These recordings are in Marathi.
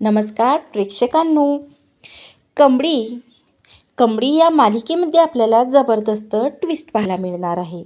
नमस्कार प्रेक्षकांनो. कंबडी कंबडी या मालिकेमध्ये आपल्याला जबरदस्त ट्विस्ट पाहायला मिळणार आहे.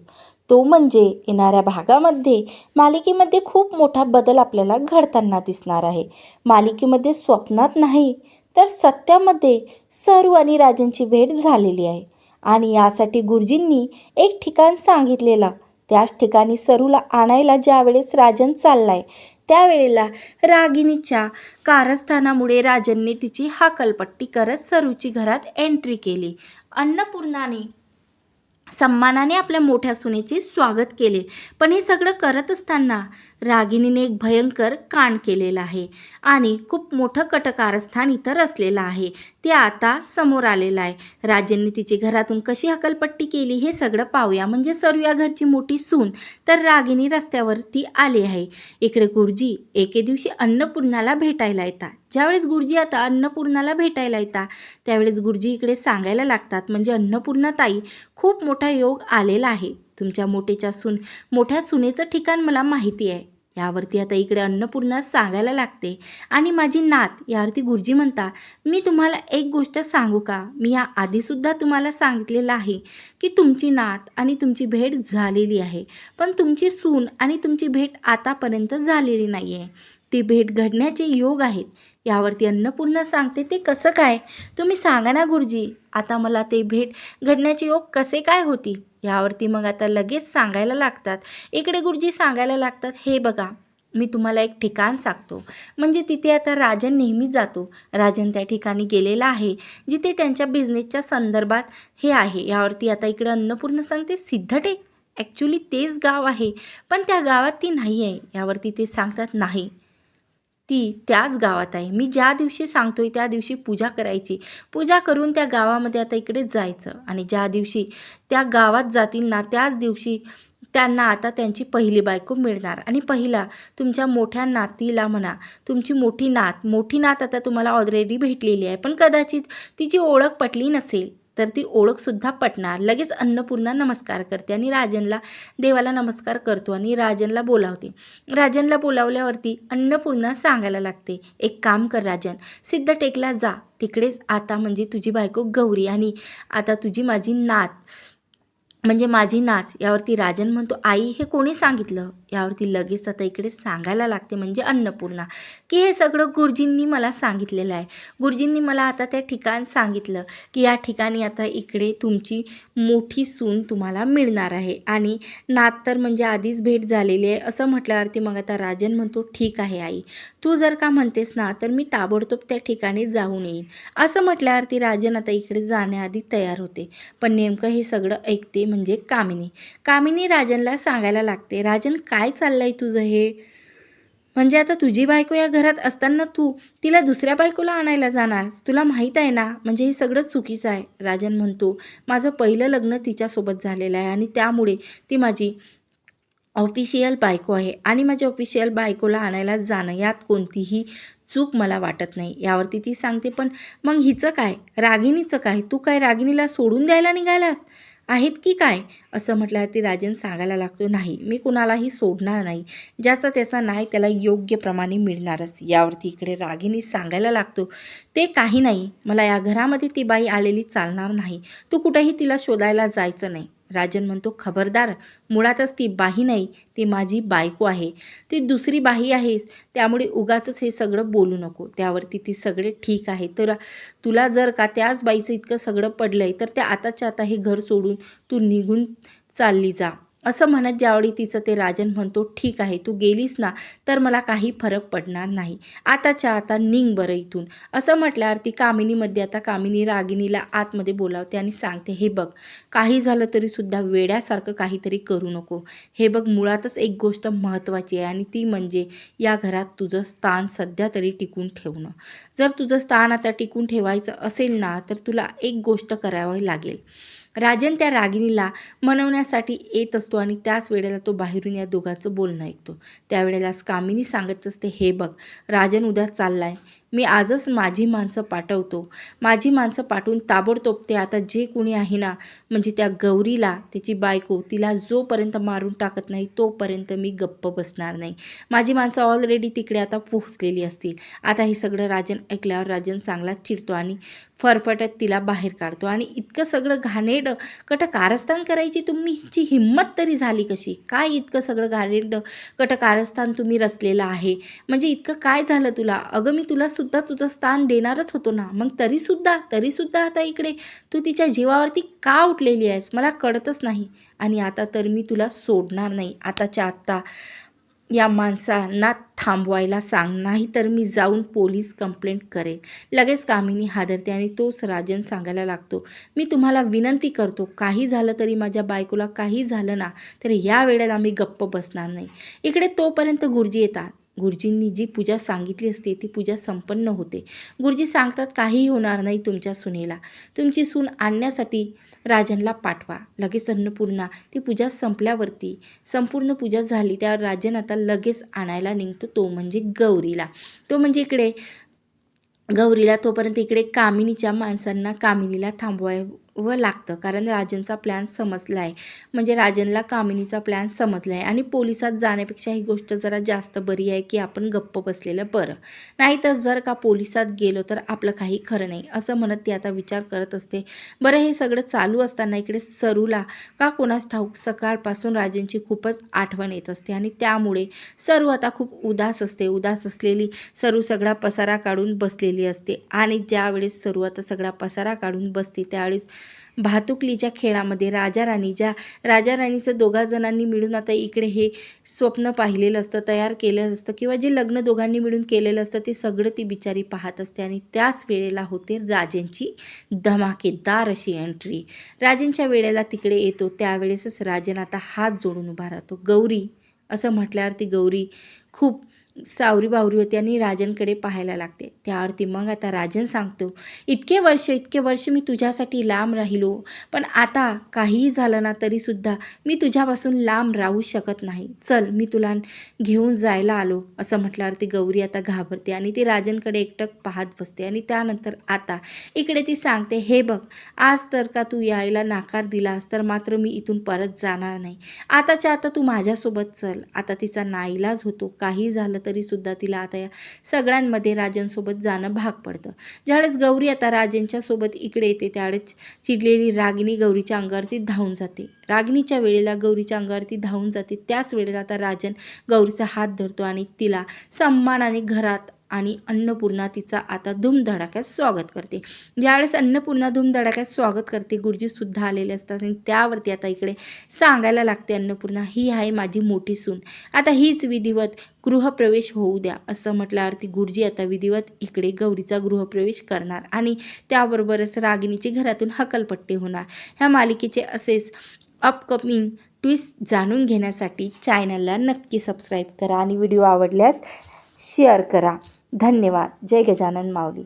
तो म्हणजे येणाऱ्या भागामध्ये मालिकेमध्ये खूप मोठा बदल आपल्याला घडताना दिसणार आहे. मालिकेमध्ये स्वप्नात नाही तर सत्यामध्ये सरू आणि राजनची भेट झालेली आहे. आणि यासाठी गुरुजींनी एक ठिकाण सांगितलेलं त्याच ठिकाणी सरूला आणायला ज्यावेळेस राजन चाललाय त्यावेळेला रागिणीच्या कारस्थानामुळे राजनने तिची हाकलपट्टी करत सरूची घरात एंट्री केली. अन्नपूर्णाने सन्मानाने आपल्या मोठ्या सुनेचे स्वागत केले. पण हे सगळं करत असताना रागिणीने एक भयंकर कांड केलेला आहे आणि खूप मोठं कटकारस्थान इथं रचलेलं आहे. ते आता समोर आलेलं आहे. राजांनी तिची घरातून कशी हकलपट्टी केली हे सगळं पाहूया. म्हणजे सरू या घरची मोठी सून तर रागिणी रस्त्यावरती आली आहे. इकडे गुरुजी एके दिवशी अन्नपूर्णाला भेटायला येतात. ज्यावेळेस गुरुजी आता अन्नपूर्णाला भेटायला येतात त्यावेळेस गुरुजी इकडे सांगायला लागतात म्हणजे अन्नपूर्णा ताई खूप मोठा योग आलेला आहे. तुमच्या मोठेच्या सून मोठ्या सुनेचं ठिकाण मला माहिती आहे. यावरती आता इकडे अन्नपूर्णा सांगायला लागते. आणि माझी नात यावरती गुरुजी म्हणता मी तुम्हाला एक गोष्ट सांगू का? मी या आधीसुद्धा तुम्हाला सांगितलेलं आहे की तुमची नात आणि तुमची भेट झालेली आहे. पण तुमची सून आणि तुमची भेट आतापर्यंत झालेली नाही आहे ती भेट घडण्याचे योग आहेत. यावरती अन्नपूर्णा सांगते ते कसं काय? तुम्ही सांगा ना गुरुजी आता मला ते भेट घडण्याचे योग कसे काय होती ह्यावरती मग आता लगेच सांगायला लागतात. इकडे गुरुजी सांगायला लागतात हे बघा मी तुम्हाला एक ठिकाण सांगतो. म्हणजे तिथे आता राजन नेहमी जातो. राजन त्या ठिकाणी गेलेला आहे जिथे त्यांच्या बिझनेसच्या संदर्भात हे आहे. यावरती आता इकडे अन्नपूर्ण सांगते सिद्धटेक ॲक्च्युली तेच गाव आहे पण त्या गावात ती नाही आहे यावरती ते सांगतात नाही. ती त्याच गावात आहे. मी ज्या दिवशी सांगतोय त्या दिवशी पूजा करायची. पूजा करून त्या गावामध्ये आता इकडे जायचं आणि ज्या दिवशी त्या गावात जातील ना त्याच दिवशी त्यांना आता त्यांची पहिली बायको मिळणार. आणि पहिला तुमच्या मोठ्या नातीला म्हणा तुमची मोठी नात मोठी नात आता तुम्हाला ऑलरेडी भेटलेली आहे. पण कदाचित तिची ओळख पटली नसेल तर ती ओळखसुद्धा पटणार. लगेच अन्नपूर्णा नमस्कार करते आणि राजनला देवाला नमस्कार करतो आणि राजनला बोलावते. राजनला बोलावल्यावरती अन्नपूर्णा सांगायला लागते एक काम कर राजन सिद्धटेकला जा. तिकडेच आता म्हणजे तुझी बायको गौरी आणि आता तुझी माझी नात म्हणजे माझी नाच यावरती राजन म्हणतो आई हे कोणी सांगितलं? यावरती लगेच आता इकडे सांगायला लागते म्हणजे अन्नपूर्णा की हे सगळं गुरुजींनी मला सांगितलेलं आहे. गुरुजींनी मला आता त्या ठिकाण सांगितलं की या ठिकाणी आता इकडे तुमची मोठी सून तुम्हाला मिळणार आहे. आणि नात तर म्हणजे आधीच भेट झालेली आहे असं म्हटल्यावरती मग आता राजन म्हणतो ठीक आहे आई. तू जर का म्हणतेस ना तर मी ताबडतोब त्या ठिकाणी जाऊन येईन. असं म्हटल्यावर ती राजन आता इकडे जाण्याआधी तयार होते. पण नेमकं हे सगळं ऐकते म्हणजे कामिनी. कामिनी राजनला सांगायला लागते राजन काय चाललं आहे तुझं हे? म्हणजे आता तुझी बायको या घरात असताना तू तिला दुसऱ्या बायकोला आणायला जाणार? तुला माहीत आहे ना? म्हणजे हे सगळं चुकीचं आहे. राजन म्हणतो माझं पहिलं लग्न तिच्यासोबत झालेलं आहे आणि त्यामुळे ती माझी ऑफिशियल बायको आहे. आणि माझ्या ऑफिशियल बायकोला आणायला जाणं यात कोणतीही चूक मला वाटत नाही. यावरती ती सांगते पण मग हिचं काय? रागिणीचं काय? तू काय रागिणीला सोडून द्यायला निघालास? आहेत की काय? असं म्हटल्यावरती राजन सांगायला लागतो नाही मी कुणालाही सोडणार नाही. ज्याचा त्याचा नाही त्याला योग्य प्रमाणे मिळणारच. यावरती इकडे रागिनी सांगायला लागतो ते काही नाही. मला या घरामध्ये ती बाई आलेली चालणार नाही. तू कुठेही तिला शोधायला जायचं नाही. राजन म्हणतो खबरदार मुळातच ती बाही नाही ती माझी बायको आहे. ती दुसरी बाही आहेस त्यामुळे उगाचच हे सगळं बोलू नको. त्यावरती ती सगळे ठीक आहे. तर तुला जर का त्याच बाईचं इतकं सगळं पडलं आहे तर त्या आताच्या आता हे घर सोडून तू निघून चालली जा. असं म्हणत ज्यावेळी तिचं ते राजन म्हणतो ठीक आहे तू गेलीस ना तर मला काही फरक पडणार नाही. आताच्या आता निंग बरं इथून. असं म्हटल्यावर ती कामिनीमध्ये आता कामिनी रागिनीला आतमध्ये बोलावते आणि सांगते हे बघ काही झालं तरीसुद्धा वेड्यासारखं काहीतरी करू नको. हे बघ मुळातच एक गोष्ट महत्त्वाची आहे आणि ती म्हणजे या घरात तुझं स्थान सध्या तरी टिकून ठेवणं. जर तुझं स्थान आता टिकून ठेवायचं असेल ना तर तुला एक गोष्ट करावी लागेल. राजन त्या रागिणीला मनवण्यासाठी येत असतो आणि त्याच वेळेला तो बाहेरून या दोघांचं बोलणं ऐकतो. त्यावेळेलाच कामिनी सांगत असते हे बघ राजन उद्या चाललाय. मी आजच माझी माणसं पाठवतो. माझी माणसं पाठवून ताबडतोब ते आता जे कोणी आहे ना म्हणजे त्या गौरीला त्याची बायको तिला जोपर्यंत मारून टाकत नाही तोपर्यंत मी गप्प बसणार नाही. माझी माणसं ऑलरेडी तिकडे आता पोहोचलेली असतील. आता हे सगळं राजन ऐकल्यावर राजन चांगला चिडतो आणि फरफटत तिला बाहेर काढतो. आणि इतकं सगळं घाणेड कट कारस्थान करायची तुमची हिंमत तरी झाली कशी? काय इतकं सगळं घाणेड कट कारस्थान तुम्ही रचलेलं आहे? म्हणजे इतकं काय झालं तुला? अगं मी तुला सुद्धा तुझं स्थान देणारच होतो ना. मग तरीसुद्धा तरीसुद्धा आता इकडे तू तिच्या जीवावरती का उठलेली आहेस? मला कळतच नाही. आणि आता तर मी तुला सोडणार नाही. आताच्या आत्ता या माणसांना थांबवायला सांग. नाही तर मी जाऊन पोलीस कंप्लेंट करेन. लगेच कामिनी हादरते आणि तोच राजन सांगायला लागतो मी तुम्हाला विनंती करतो काही झालं तरी माझ्या बायकोला काही झालं ना तर या वेळेत आम्ही गप्प बसणार नाही. इकडे तोपर्यंत गुरुजी येतात. गुरुजींनी जी पूजा सांगितली असते ती पूजा संपन्न होते. गुरुजी सांगतात काहीही होणार नाही तुमच्या सुनेला. तुमची सून आणण्यासाठी राजनला पाठवा. लगेच अन्नपूर्णा ती पूजा संपल्यावरती. संपूर्ण पूजा झाली त्यावर राजन आता लगेच आणायला निघतो तो म्हणजे गौरीला. तो म्हणजे इकडे गौरीला तोपर्यंत इकडे कामिनीच्या माणसांना कामिनीला थांबवाय व लागतं. कारण राजनचा प्लॅन समजला आहे म्हणजे राजनला कामिनीचा प्लॅन समजला आहे आणि पोलिसात जाण्यापेक्षा ही गोष्ट जरा जास्त बरी आहे की आपण गप्प बसलेलं बरं. नाहीतर जर का पोलिसात गेलो तर आपलं काही खरं नाही. असं म्हणत ती आता विचार करत असते. बरं हे सगळं चालू असताना इकडे सरूला का कोणास ठाऊक सकाळपासून राजनची खूपच आठवण येत असते. आणि त्यामुळे सरू आता खूप उदास असते. उदास असलेली सरू सगळा पसारा काढून बसलेली असते. आणि ज्यावेळेस सरू आता सगळा पसारा काढून बसते त्यावेळेस भातुकलीच्या खेळामध्ये राजा राणी ज्या राजा राणीचं दोघा जणांनी मिळून आता इकडे हे स्वप्न पाहिलेलं असतं तयार केलेलं असतं किंवा जे लग्न दोघांनी मिळून केलेलं असतं ते सगळं ती बिचारी पाहत असते आणि त्याच वेळेला होते राजेंची धमाकेदार अशी एंट्री राजेंच्या वेळेला तिकडे येतो त्यावेळेसच राजन आता हात जोडून उभा राहतो. गौरी असं म्हटल्यावर ती गौरी खूप सावरी बावरी होती आणि राजनकडे पाहायला लागते. त्यावरती मग आता राजन सांगतो इतके वर्ष इतके वर्ष मी तुझ्यासाठी लांब राहिलो पण आता काहीही झालं ना तरीसुद्धा मी तुझ्यापासून लांब राहू शकत नाही. चल मी तुला घेऊन जायला आलो असं म्हटल्यावर ती गौरी आता घाबरते आणि ती राजनकडे एकटक पाहत बसते आणि त्यानंतर आता इकडे ती सांगते हे बघ आज तर का तू यायला नाकार दिलास तर मात्र मी इथून परत जाणार नाही. आताच्या आता तू माझ्यासोबत चल. आता तिचा नाईलाज होतो काही झालं तरीसुद्धा तिला आता या सगळ्यांमध्ये राजनसोबत जाणं भाग पडतं. ज्यावेळेस गौरी आता राजेंच्या सोबत इकडे येते त्यावेळेस चिडलेली रागिनी गौरीच्या अंगावरती धावून जाते. रागिनीच्या वेळेला गौरीच्या अंगावरती धावून जाते. त्याच वेळेला आता राजन गौरीचा हात धरतो आणि तिला सन्मानाने घरात आणि अन्नपूर्णा तिचा आता धूमधडाक्यात स्वागत करते. ज्यावेळेस अन्नपूर्णा धूमधडाक्यात स्वागत करते गुरुजीसुद्धा आलेले असतात आणि त्यावरती आता इकडे सांगायला लागते अन्नपूर्णा ही आहे माझी मोठी सून. आता हीच विधिवत गृहप्रवेश होऊ द्या असं म्हटल्यावरती गुरुजी आता विधिवत इकडे गौरीचा गृहप्रवेश करणार आणि त्याबरोबरच रागिणीची घरातून हकलपट्टी होणार. ह्या मालिकेचे असेच अपकमिंग ट्विस्ट जाणून घेण्यासाठी चॅनलला नक्की सबस्क्राईब करा आणि व्हिडिओ आवडल्यास शेअर करा. धन्यवाद. जय गजानन माऊली.